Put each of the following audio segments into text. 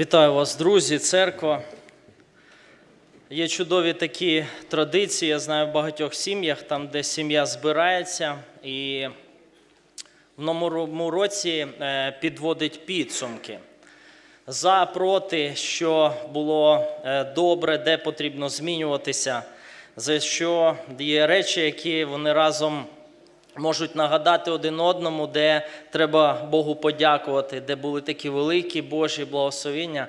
Вітаю вас, друзі, церква. Є чудові такі традиції, я знаю в багатьох сім'ях, там, де сім'я збирається і в новому році е, підводить підсумки. За, проти, що було е, добре, де потрібно змінюватися, за що є речі, які вони разом можуть нагадати один одному, де треба Богу подякувати, де були такі великі Божі благословіння,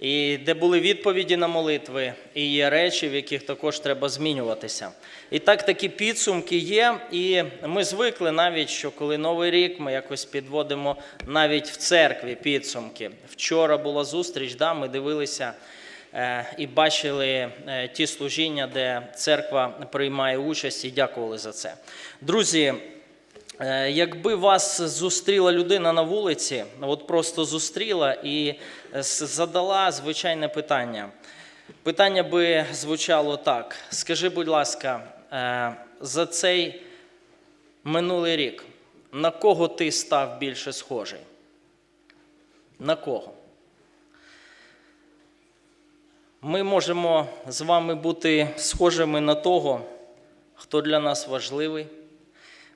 і де були відповіді на молитви, і є речі, в яких також треба змінюватися. І так такі підсумки є. І ми звикли навіть, що коли Новий рік, ми якось підводимо навіть в церкві підсумки. Вчора була зустріч, да, ми дивилися. Е, і бачили е, ті служіння, де церква приймає участь, і дякували за це. Друзі, е, якби вас зустріла людина на вулиці, от просто зустріла і задала звичайне питання. Питання би звучало так: скажи, будь ласка, за цей минулий рік на кого ти став більше схожий? На кого? Ми можемо з вами бути схожими на того, хто для нас важливий.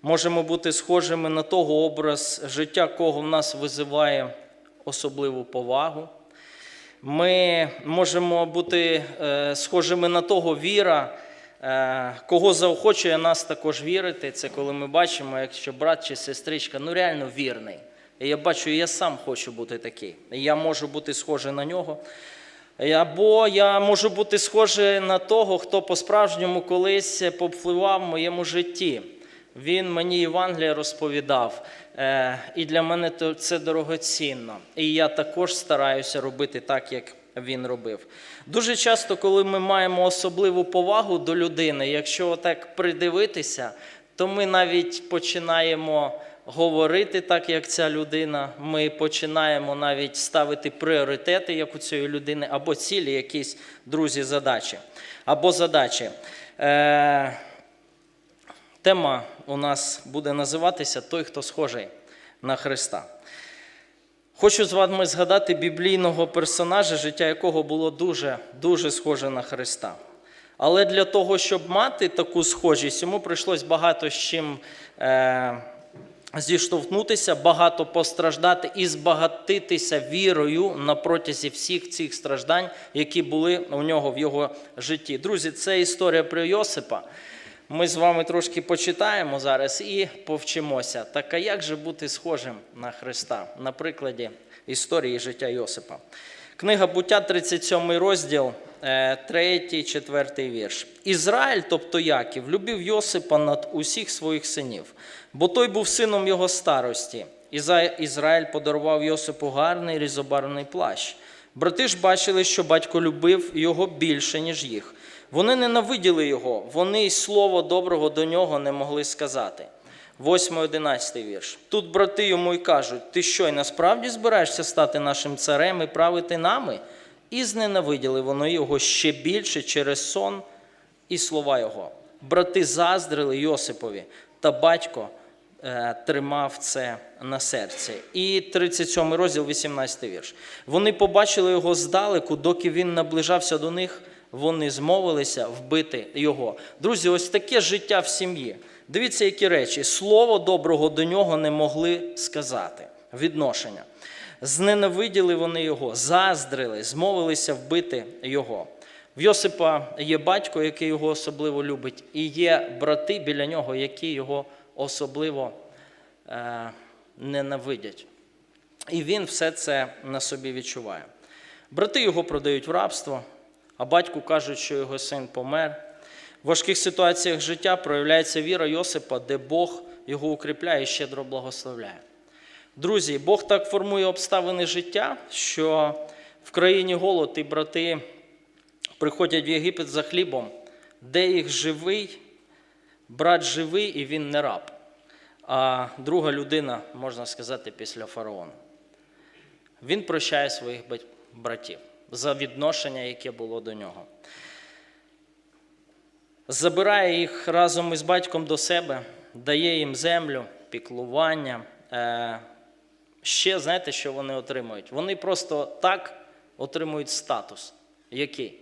Можемо бути схожими на того образ життя, кого в нас визиває особливу повагу. Ми можемо бути е, схожими на того віра, е, кого заохочує нас також вірити. Це коли ми бачимо, якщо брат чи сестричка ну реально вірний. І я бачу, я сам хочу бути такий. Я можу бути схожий на нього. Або я можу бути схожий на того, хто по-справжньому колись повпливав в моєму житті. Він мені Євангелія розповідав, е, і для мене це дорогоцінно. І я також стараюся робити так, як він робив. Дуже часто, коли ми маємо особливу повагу до людини, якщо так придивитися, то ми навіть починаємо говорити так, як ця людина. Ми починаємо навіть ставити пріоритети, як у цієї людини, або цілі, якісь друзі, задачі. Або задачі. Е, Тема у нас буде називатися Той, хто схожий на Христа. Хочу з вами згадати біблійного персонажа, життя якого було дуже, дуже схоже на Христа. Але для того, щоб мати таку схожість, йому прийшлось багато з чим е, зіштовхнутися, багато постраждати і збагатитися вірою на протязі всіх цих страждань, які були у нього в його житті. Друзі, це історія про Йосипа. Ми з вами трошки почитаємо зараз і повчимося. Так а як же бути схожим на Христа? На прикладі історії життя Йосипа. Книга буття, 37 розділ, 3, 4 вірш. Ізраїль, тобто Яків, любив Йосипа над усіх своїх синів, бо той був сином його старості. Ізраїль подарував Йосипу гарний різобарвний плащ. Брати ж бачили, що батько любив його більше, ніж їх. Вони ненавиділи його, вони й слова доброго до нього не могли сказати. 8-11 вірш. Тут брати йому й кажуть: ти що, й насправді збираєшся стати нашим царем і правити нами? І зненавиділи вони його ще більше через сон і слова його. Брати заздрили Йосипові, та батько е, тримав це на серці. І 37 розділ, 18 вірш. Вони побачили його здалеку, доки він наближався до них, вони змовилися вбити його. Друзі, ось таке життя в сім'ї. Дивіться, які речі. Слово доброго до нього не могли сказати. Відношення. Зненавиділи вони його, заздрили, змовилися вбити його. В Йосипа є батько, який його особливо любить, і є брати біля нього, які його особливо е, ненавидять. І він все це на собі відчуває. Брати його продають в рабство, а батьку кажуть, що його син помер. Важких ситуаціях життя проявляється віра Йосипа, де Бог його укріпляє і щедро благословляє. Друзі, Бог так формує обставини життя, що в країні голод і брати приходять в Єгипет за хлібом, де їх живий, брат живий і він не раб, а друга людина, можна сказати, після фараона. Він прощає своїх братів за відношення, яке було до нього. Забирає їх разом із батьком до себе, дає їм землю, піклування. Е, Ще знаєте, що вони отримують? Вони просто так отримують статус. Який?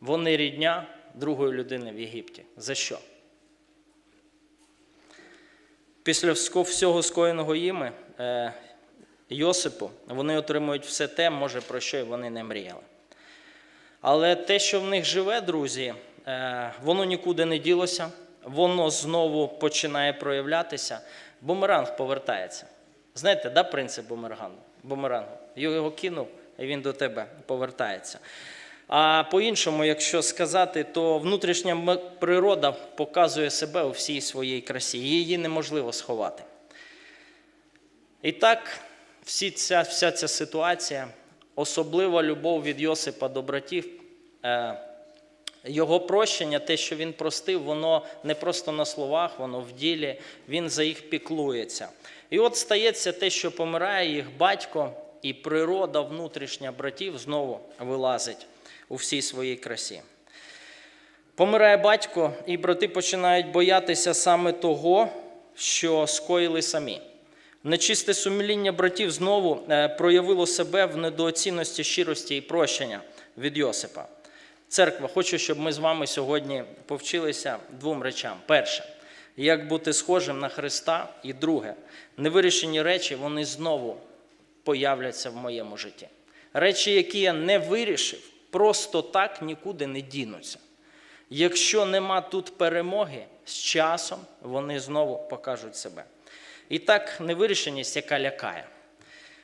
Вони рідня другої людини в Єгипті. За що? Після всього скоєного їми е, Йосипу вони отримують все те, може, про що вони не мріяли. Але те, що в них живе, друзі, воно нікуди не ділося, воно знову починає проявлятися. Бумеранг повертається. Знаєте, да, принцип бумерангу? бумерангу? Його кинув, і він до тебе повертається. А по-іншому, якщо сказати, то внутрішня природа показує себе у всій своїй красі. Її неможливо сховати. І так, всі ця, вся ця ситуація, особлива любов від Йосипа до братів, е, його прощення, те, що він простив, воно не просто на словах, воно в ділі, він за їх піклується. І от стається те, що помирає їх батько, і природа внутрішня братів знову вилазить у всій своїй красі. Помирає батько, і брати починають боятися саме того, що скоїли самі. Нечисте сумління братів знову е, проявило себе в недооцінності щирості і прощення від Йосипа. Церква, хочу, щоб ми з вами сьогодні повчилися двом речам. Перше, як бути схожим на Христа, і друге, невирішені речі вони знову появляться в моєму житті. Речі, які я не вирішив, просто так нікуди не дінуться. Якщо нема тут перемоги, з часом вони знову покажуть себе. І так, невирішеність, яка лякає.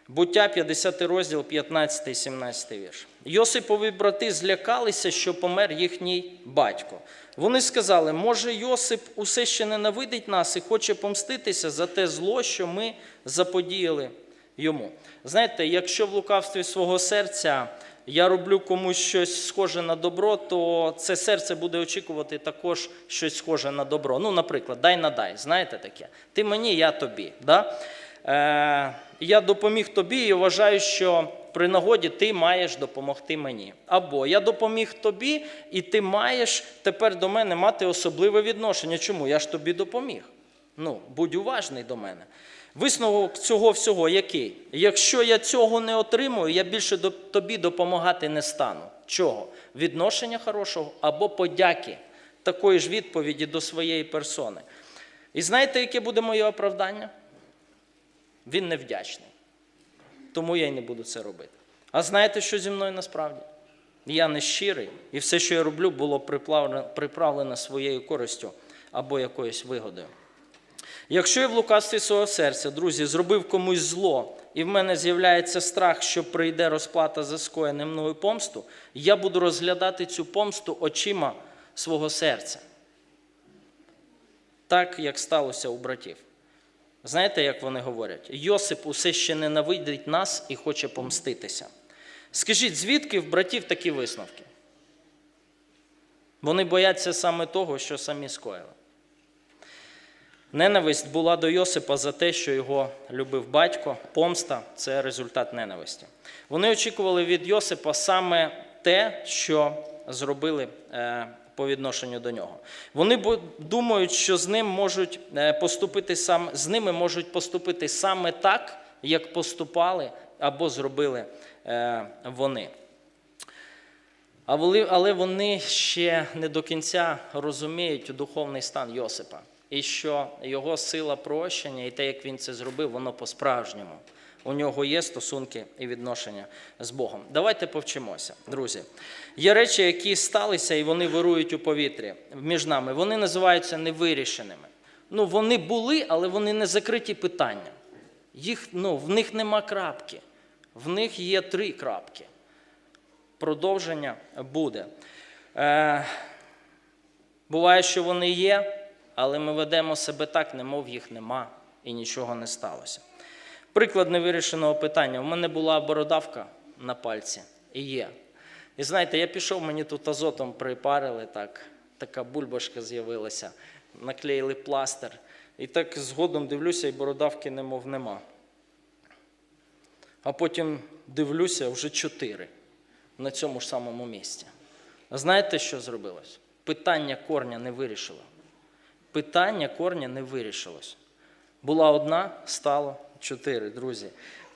Буття 50 розділ, 15 і 17 вірш. Йосипові брати злякалися, що помер їхній батько. Вони сказали, може, Йосип усе ще ненавидить нас і хоче помститися за те зло, що ми заподіяли йому. Знаєте, якщо в лукавстві свого серця я роблю комусь щось схоже на добро, то це серце буде очікувати також щось схоже на добро. Ну, наприклад, дай на дай, знаєте таке? Ти мені, я тобі. Да? Е, я допоміг тобі і вважаю, що при нагоді ти маєш допомогти мені. Або я допоміг тобі, і ти маєш тепер до мене мати особливе відношення. Чому? Я ж тобі допоміг. Ну, будь уважний до мене. Висновок цього всього який? Якщо я цього не отримую, я більше тобі допомагати не стану. Чого? Відношення хорошого або подяки такої ж відповіді до своєї персони. І знаєте, яке буде моє оправдання? Він невдячний. Тому я й не буду це робити. А знаєте, що зі мною насправді? Я не щирий, і все, що я роблю, було приправлено своєю користю або якоюсь вигодою. Якщо я в лукавстві свого серця, друзі, зробив комусь зло, і в мене з'являється страх, що прийде розплата за скоєне мною помсту, я буду розглядати цю помсту очима свого серця. Так, як сталося у братів. Знаєте, як вони говорять? Йосип усе ще ненавидить нас і хоче помститися. Скажіть, звідки в братів такі висновки? Вони бояться саме того, що самі скоїли. Ненависть була до Йосипа за те, що його любив батько. Помста це результат ненависті. Вони очікували від Йосипа саме те, що зробили е, по відношенню до нього. Вони думають, що з ним можуть е, поступити сам, з ними можуть поступити саме так, як поступали або зробили е, вони. Але вони ще не до кінця розуміють духовний стан Йосипа. І що його сила прощення і те, як він це зробив, воно по-справжньому. У нього є стосунки і відношення з Богом. Давайте повчимося, друзі. Є речі, які сталися, і вони вирують у повітрі між нами. Вони називаються невирішеними. Ну, вони були, але вони не закриті питання. Їх, ну, в них нема крапки. В них є три крапки продовження буде. Е, буває, що вони є, але ми ведемо себе так, немов їх нема і нічого не сталося. Приклад невирішеного питання. У мене була бородавка на пальці і є. І знаєте, я пішов, мені тут азотом припарили, так, така бульбашка з'явилася, наклеїли пластир. І так згодом дивлюся, і бородавки немов нема. А потім дивлюся, вже чотири на цьому ж самому місці. А знаєте, що зробилось? Питання корня не вирішило. Питання корня не вирішилось. Була одна, стало чотири, друзі.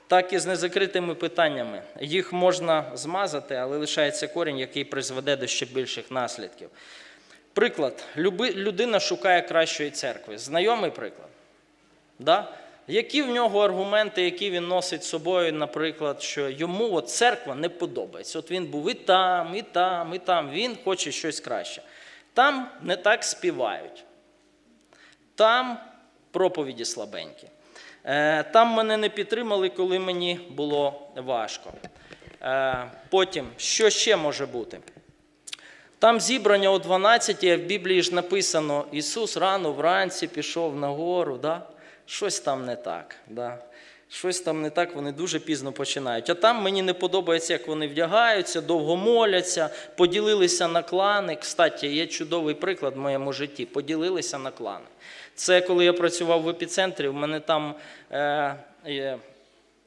так і з незакритими питаннями. Їх можна змазати, але лишається корінь, який призведе до ще більших наслідків. Приклад: людина шукає кращої церкви. Знайомий приклад. Да? Які в нього аргументи, які він носить з собою, наприклад, що йому от церква не подобається. От він був і там, і там, і там. Він хоче щось краще. Там не так співають. Там проповіді слабенькі. Е, Там мене не підтримали, коли мені було важко. Е, Потім, що ще може бути? Там зібрання о 12, а в Біблії ж написано: Ісус рано вранці пішов на гору. Да? Щось там не так. Да? Щось там не так, вони дуже пізно починають. А там мені не подобається, як вони вдягаються, довго моляться, поділилися на клани. Кстати, є чудовий приклад в моєму житті. Поділилися на клани. Це коли я працював в епіцентрі, в мене там е,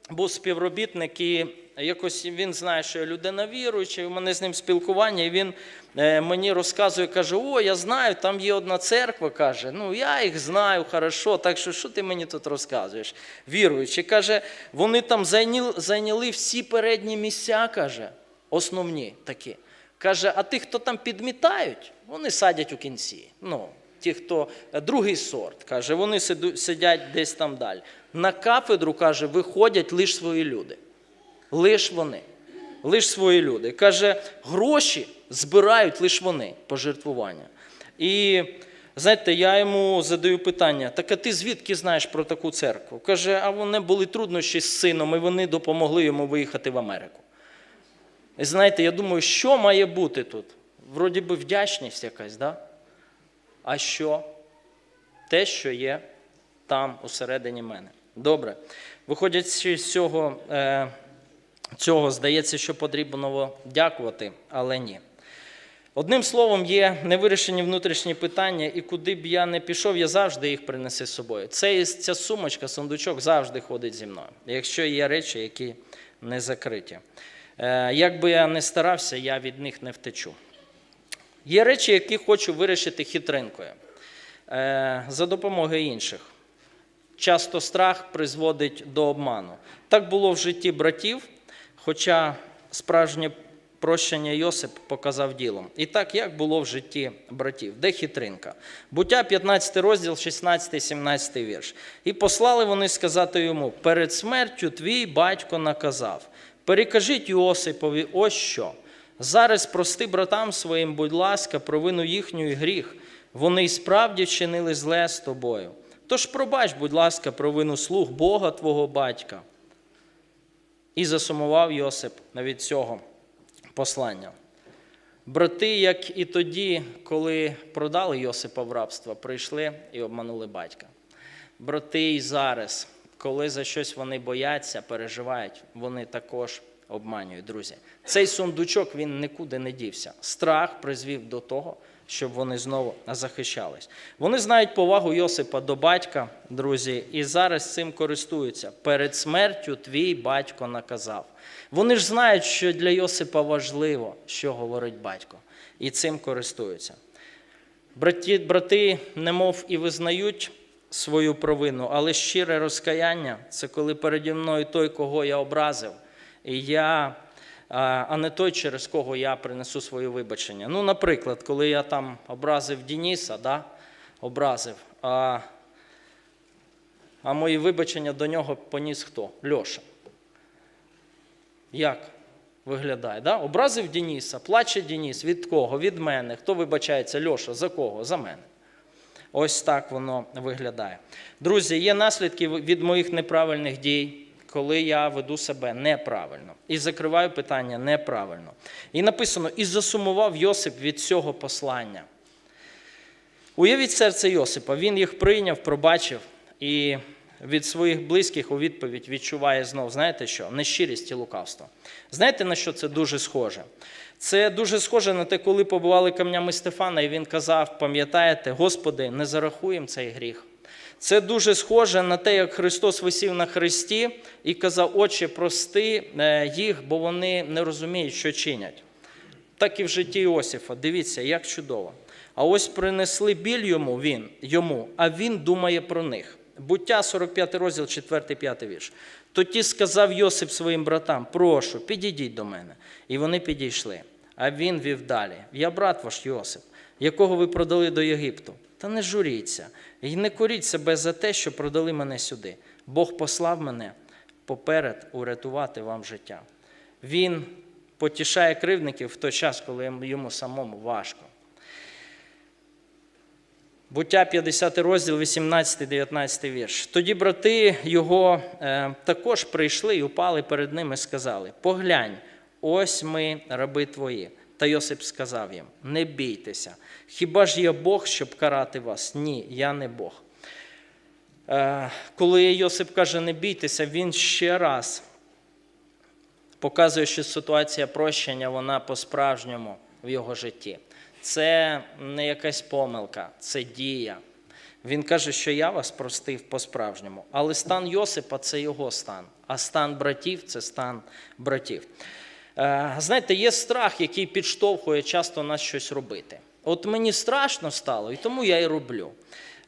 був співробітник, і якось він знає, що я людина віруюча, і в мене з ним спілкування, і він е, мені розказує, каже: О, я знаю, там є одна церква, каже, ну я їх знаю хорошо, так що що ти мені тут розказуєш? Віруючи, каже, вони там зайняли, зайняли всі передні місця, каже, основні такі. Каже, а ті, хто там підмітають, вони садять у кінці. Ну, ті, хто е, другий сорт, каже, вони сидять десь там далі. На кафедру, каже, виходять лише свої люди. Лиш вони. Лиш свої люди. Каже, гроші збирають лише вони пожертвування. І знаєте, я йому задаю питання: так а ти звідки знаєш про таку церкву? Каже, а вони були труднощі з сином, і вони допомогли йому виїхати в Америку. І знаєте, я думаю, що має бути тут? Вроді би вдячність якась, да? А що? Те, що є там усередині мене. Добре. Виходячи з цього, е, цього, здається, що потрібно дякувати, але ні. Одним словом, є невирішені внутрішні питання, і куди б я не пішов, я завжди їх принесу з собою. Це, ця сумочка, сундучок завжди ходить зі мною, якщо є речі, які не закриті. Е, Як би я не старався, я від них не втечу. Є речі, які хочу вирішити хитринкою е, за допомогою інших. Часто страх призводить до обману. Так було в житті братів, хоча справжнє прощення Йосип показав ділом. І так, як було в житті братів. Де хитринка? Буття 15 розділ, 16-17 вірш. І послали вони сказати йому: перед смертю твій батько наказав. Перекажіть Йосипові, ось що. Зараз прости братам своїм, будь ласка, провину їхню і гріх. Вони й справді вчинили зле з тобою. Тож пробач, будь ласка, провину слуг Бога твого батька. І засумував Йосип від цього послання. Брати, як і тоді, коли продали Йосипа в рабство, прийшли і обманули батька. Брати і зараз, коли за щось вони бояться, переживають, вони також обманюють, друзі. Цей сундучок він нікуди не дівся. Страх призвів до того, щоб вони знову захищались. Вони знають повагу Йосипа до батька, друзі, і зараз цим користуються. Перед смертю твій батько наказав. Вони ж знають, що для Йосипа важливо, що говорить батько, і цим користуються. Браті, брати, немов і визнають свою провину, але щире розкаяння це коли переді мною той, кого я образив, я, а а не той, через кого я принесу своє вибачення. Ну, наприклад, коли я там образив Дініса, да? образив, а, а мої вибачення до нього поніс хто? Льоша. Як виглядає? Да? Образив Дініса, плаче Дініс. Від кого? Від мене. Хто вибачається? Льоша, за кого? За мене. Ось так воно виглядає. Друзі, є наслідки від моїх неправильних дій, коли я веду себе неправильно і закриваю питання неправильно. І написано: і засумував Йосип від цього послання. Уявіть серце Йосипа, він їх прийняв, пробачив і від своїх близьких у відповідь відчуває знов, знаєте що? Нещирість і лукавство. Знаєте, на що це дуже схоже? Це дуже схоже на те, коли побували камнями Стефана, і він казав: пам'ятаєте, Господи, не зарахуємо цей гріх. Це дуже схоже на те, як Христос висів на хресті і казав, Отче, прости е, їх, бо вони не розуміють, що чинять. Так і в житті Іосифа. Дивіться, як чудово. А ось принесли біль йому він, йому, а він думає про них. Буття 45 розділ, 4-5 вірш. Тоді сказав Йосип своїм братам: Прошу, підійдіть до мене. І вони підійшли. А він вів далі: Я брат ваш Йосип, якого ви продали до Єгипту. Та не журіться, і не коріть себе за те, що продали мене сюди. Бог послав мене поперед урятувати вам життя. Він потішає кривдників в той час, коли йому самому важко. Буття 50 розділ, 18-19 вірш. Тоді брати його е, також прийшли і упали перед ним і сказали: Поглянь, ось ми, раби твої. Та Йосип сказав їм: Не бійтеся, хіба ж є Бог, щоб карати вас? Ні, я не Бог. Е, коли Йосип каже, не бійтеся, він ще раз показує, що ситуація прощення, вона по-справжньому в його житті. Це не якась помилка, це дія. Він каже, що я вас простив по-справжньому. Але стан Йосипа це його стан, а стан братів це стан братів. Е, Знаєте, є страх, який підштовхує часто нас щось робити. От мені страшно стало, і тому я і роблю.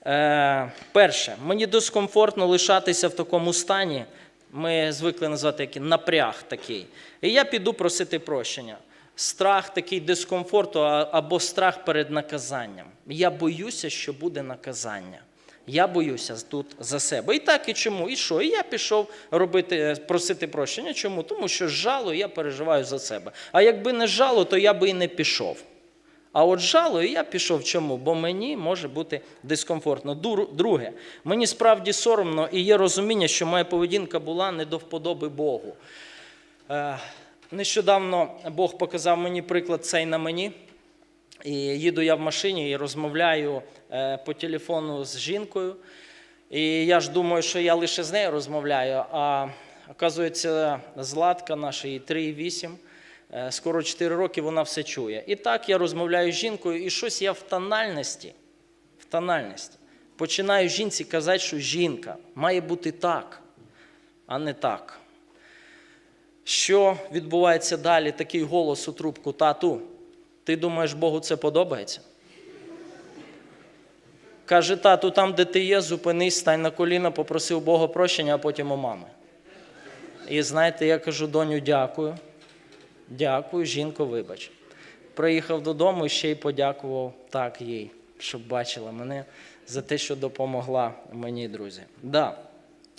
Е, Перше, мені дискомфортно лишатися в такому стані. Ми звикли назвати який напряг такий. І я піду просити прощення. Страх такий дискомфорту або страх перед наказанням. Я боюся, що буде наказання. Я боюся тут за себе. І так, і чому? І що? І я пішов робити, просити прощення. Чому? Тому що жало я переживаю за себе. А якби не жало, то я би і не пішов. А от жалою я пішов чому? Бо мені може бути дискомфортно. Друге, мені справді соромно і є розуміння, що моя поведінка була не до вподоби Богу. Е, Нещодавно Бог показав мені приклад цей на мені. І їду я в машині і розмовляю е, по телефону з жінкою. І я ж думаю, що я лише з нею розмовляю, а оказується, Златка наша, їй 3,8, е, скоро 4 роки вона все чує. І так я розмовляю з жінкою, і щось я в тональності, в тональності. Починаю жінці казати, що жінка має бути так, а не так. Що відбувається далі? Такий голос у трубку, тату, ти думаєш, Богу це подобається? Каже, тату, там, де ти є, зупинись, стань на коліна, попросив Бога прощення, а потім у мами. І знаєте, я кажу, доню, дякую. Дякую, жінко, вибач. Приїхав додому і ще й подякував так їй, щоб бачила мене за те, що допомогла мені, друзі. Да.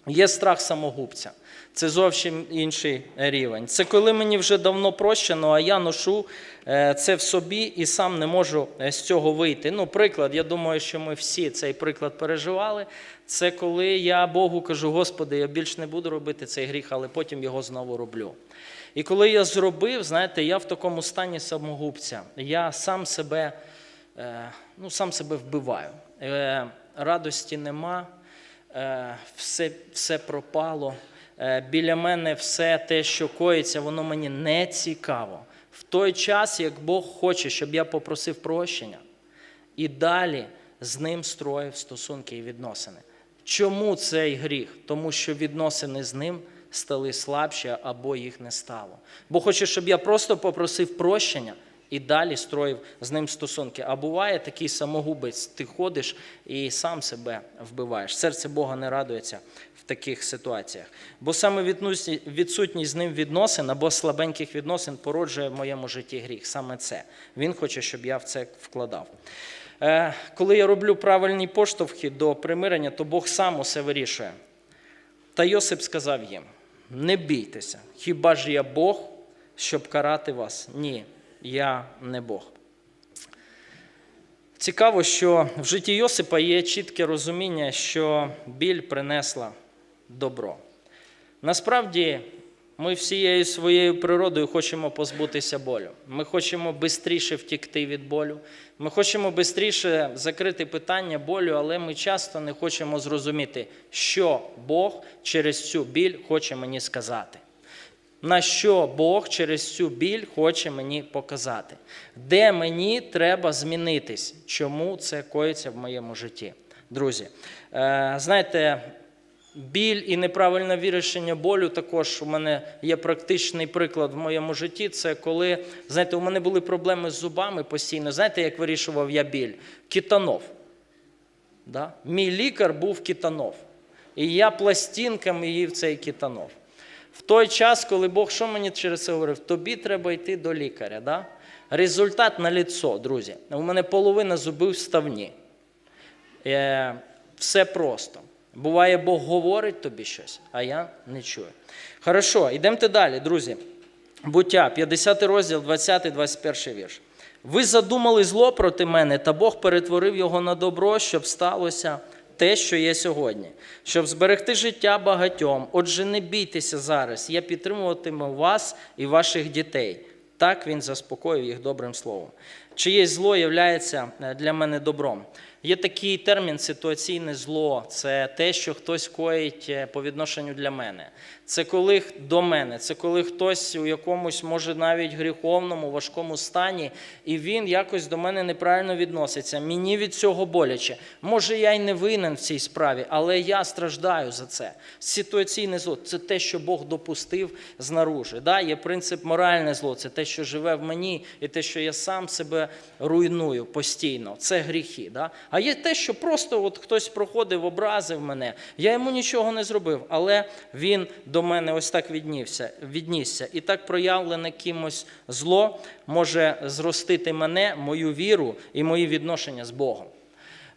Є страх самогубця. Це зовсім інший рівень. Це коли мені вже давно прощено, а я ношу е, це в собі і сам не можу е, з цього вийти. Ну, приклад, я думаю, що ми всі цей приклад переживали. Це коли я Богу кажу, Господи, я більш не буду робити цей гріх, але потім його знову роблю. І коли я зробив, знаєте, я в такому стані самогубця. Я сам себе, е, ну, сам себе вбиваю. Радості нема. Е, все, все пропало. Е, Біля мене все те, що коїться, воно мені не цікаво. В той час, як Бог хоче, щоб я попросив прощення, і далі з ним строїв стосунки і відносини. Чому цей гріх? Тому що відносини з ним стали слабші або їх не стало. Бо хоче, щоб я просто попросив прощення і далі строїв з ним стосунки. А буває такий самогубець, ти ходиш і сам себе вбиваєш. Серце Бога не радується в таких ситуаціях. Бо саме відсутність з ним відносин або слабеньких відносин породжує в моєму житті гріх. Саме це. Він хоче, щоб я в це вкладав. Е, Коли я роблю правильні поштовхи до примирення, то Бог сам усе вирішує. Та Йосип сказав їм: не бійтеся, хіба ж я Бог, щоб карати вас? Ні, я не Бог. Цікаво, що в житті Йосипа є чітке розуміння, що біль принесла добро. Насправді, ми всією своєю природою хочемо позбутися болю. Ми хочемо швидше втікти від болю. Ми хочемо швидше закрити питання болю, але ми часто не хочемо зрозуміти, що Бог через цю біль хоче мені сказати. На що Бог через цю біль хоче мені показати, де мені треба змінитись, чому це коїться в моєму житті. Друзі, е, знаєте, біль і неправильне вирішення болю також у мене є практичний приклад в моєму житті. Це коли, знаєте, у мене були проблеми з зубами постійно. Знаєте, як вирішував я біль? Кітанов. Да? Мій лікар був кітанов. І я пластинками її в цей китанов. В той час, коли Бог що мені через це говорив, тобі треба йти до лікаря. Да? Результат на ліцо, друзі. У мене половина зубів вставні. Е, все просто. Буває, Бог говорить тобі щось, а я не чую. Хорошо, йдемте далі, друзі. Буття, 50 розділ, 20-21 вірш. Ви задумали зло проти мене, та Бог перетворив його на добро, щоб сталося те, що є сьогодні, щоб зберегти життя багатьом. Отже, не бійтеся зараз, я підтримуватиму вас і ваших дітей. Так він заспокоїв їх добрим словом. Чиєсь зло є для мене добром. Є такий термін ситуаційне зло. Це те, що хтось коїть е, по відношенню для мене. Це коли до мене, це коли хтось у якомусь, може, навіть гріховному, важкому стані, і він якось до мене неправильно відноситься. Мені від цього боляче. Може, я й не винен в цій справі, але я страждаю за це. Ситуаційне зло це те, що Бог допустив знаружи. Да? Є принцип моральне зло, це те, що живе в мені, і те, що я сам себе руйную постійно. Це гріхи. Да? А є те, що просто от хтось проходив, образив мене. Я йому нічого не зробив, але він до мене ось так віднівся, віднісся. І так проявлене кимось зло може зростити мене, мою віру і мої відношення з Богом.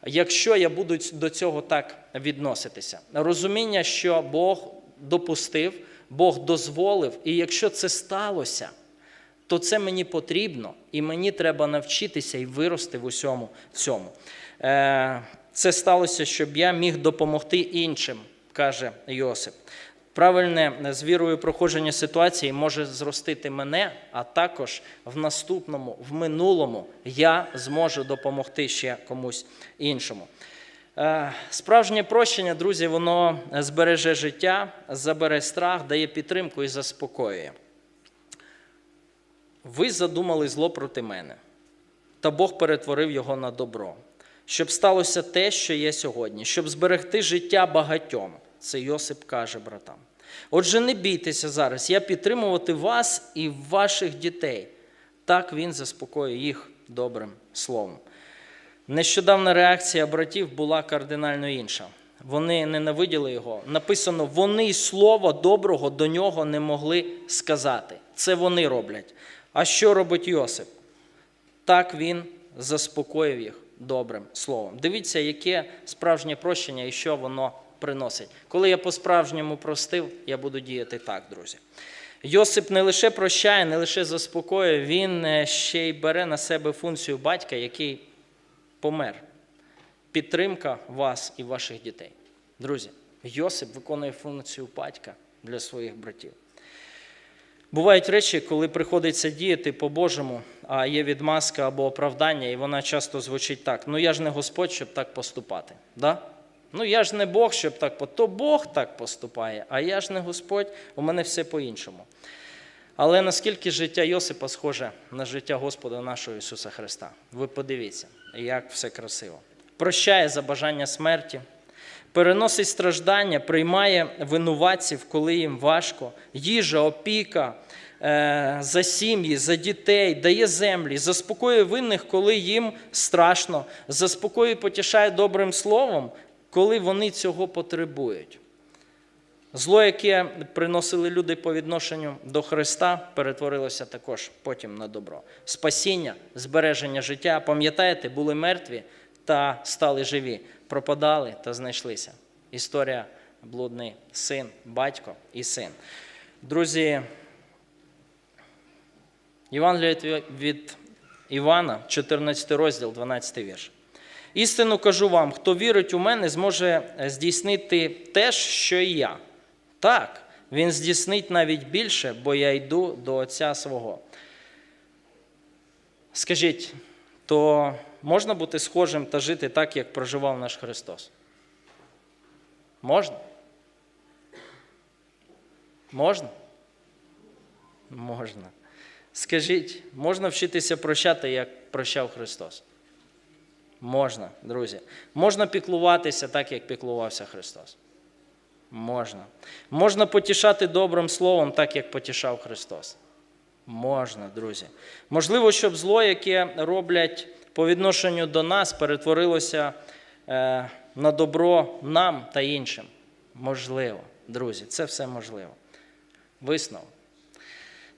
Якщо я буду до цього так відноситися, розуміння, що Бог допустив, Бог дозволив, і якщо це сталося, то це мені потрібно, і мені треба навчитися і вирости в усьому цьому. Е, Це сталося, щоб я міг допомогти іншим, каже Йосип. Правильне з вірою проходження ситуації може зростити мене, а також в наступному, в минулому я зможу допомогти ще комусь іншому. Е, Справжнє прощення, друзі, воно збереже життя, забере страх, дає підтримку і заспокоює. Ви задумали зло проти мене, та Бог перетворив його на добро, щоб сталося те, що є сьогодні, щоб зберегти життя багатьом. Це Йосип каже братам. Отже, не бійтеся зараз, я підтримувати вас і ваших дітей. Так він заспокоює їх добрим словом. Нещодавна реакція братів була кардинально інша. Вони ненавиділи його. Написано, вони слова доброго до нього не могли сказати. Це вони роблять. А що робить Йосип? Так він заспокоїв їх добрим словом. Дивіться, яке справжнє прощення і що воно приносить. Коли я по-справжньому простив, я буду діяти так, друзі. Йосип не лише прощає, не лише заспокоює, він е, ще й бере на себе функцію батька, який помер. Підтримка вас і ваших дітей. Друзі, Йосип виконує функцію батька для своїх братів. Бувають речі, коли приходиться діяти по-божому, а є відмазка або оправдання, і вона часто звучить так: ну я ж не Господь, щоб так поступати. Да? Ну я ж не Бог, щоб так то Бог так поступає, а я ж не Господь, у мене все по-іншому. Але наскільки життя Йосипа схоже на життя Господа нашого Ісуса Христа? Ви подивіться, як все красиво. Прощає за бажання смерті, переносить страждання, приймає винуватців, коли їм важко, їжа, опіка е, за сім'ї, за дітей, дає землі, заспокоює винних, коли їм страшно, заспокоює, потішає добрим словом, коли вони цього потребують. Зло, яке приносили люди по відношенню до Христа, перетворилося також потім на добро. Спасіння, збереження життя, пам'ятаєте, були мертві та стали живі, пропадали та знайшлися. Історія блудний син, батько і син. Друзі, Євангеліє від Івана, 14 розділ, 12 вірш. Істину кажу вам, хто вірить у мене, зможе здійснити те що і я. Так, він здійснить навіть більше, бо я йду до Отця свого. Скажіть, то можна бути схожим та жити так, як проживав наш Христос? Можна? Можна? Можна. Скажіть, можна вчитися прощати, як прощав Христос? Можна, друзі. Можна піклуватися так, як піклувався Христос. Можна. Можна потішати добрим словом, так як потішав Христос. Можна, друзі. Можливо, щоб зло, яке роблять по відношенню до нас, перетворилося е, на добро нам та іншим. Можливо, друзі, це все можливо. Висновок.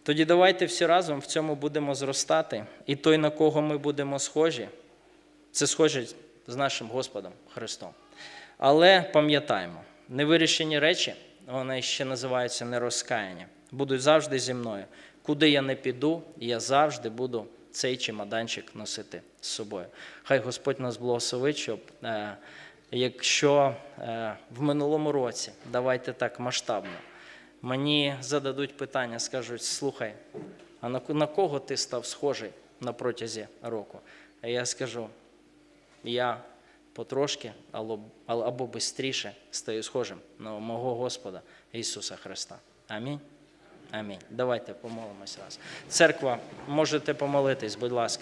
Тоді давайте всі разом в цьому будемо зростати, і той, на кого ми будемо схожі, це схожі з нашим Господом Христом. Але пам'ятаємо, невирішені речі, вони ще називаються нерозкаяння, будуть завжди зі мною. Куди я не піду, я завжди буду цей чемоданчик носити з собою. Хай Господь нас благословить, щоб е, якщо е, в минулому році, давайте так масштабно, мені зададуть питання, скажуть: слухай, а на, на кого ти став схожий на протязі року? А я скажу, я потрошки або, або швидше стаю схожим на мого Господа Ісуса Христа. Амінь. Амінь. Давайте помолимось раз. Церква, можете помолитись, будь ласка.